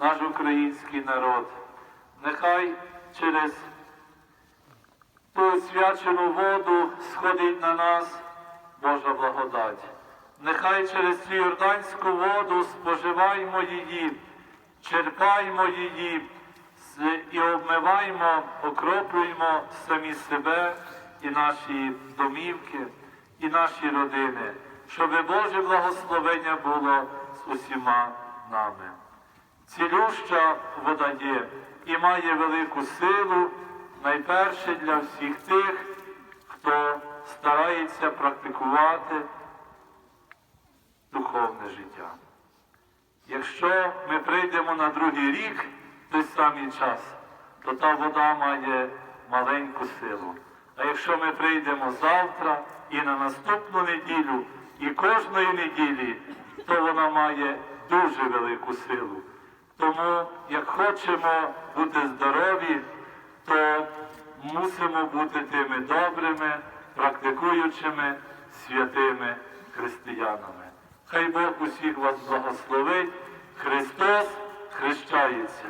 наш український народ. Нехай через ту освячену воду сходить на нас Божа благодать. Нехай через цю Йорданську воду споживаємо її, черпаємо її і обмиваємо, окроплюємо самі себе і наші домівки, і наші родини, щоб Боже благословення було з усіма нами. Цілюща вода є і має велику силу, найперше для всіх тих, хто старається практикувати духовне життя. Якщо ми прийдемо на другий рік той самий час, то та вода має маленьку силу. А якщо ми прийдемо завтра і на наступну неділю, і кожної неділі, то вона має дуже велику силу. Тому, як хочемо бути здорові, то мусимо бути тими добрими, практикуючими, святими християнами. Хай Бог усіх вас благословить. Христос хрещається.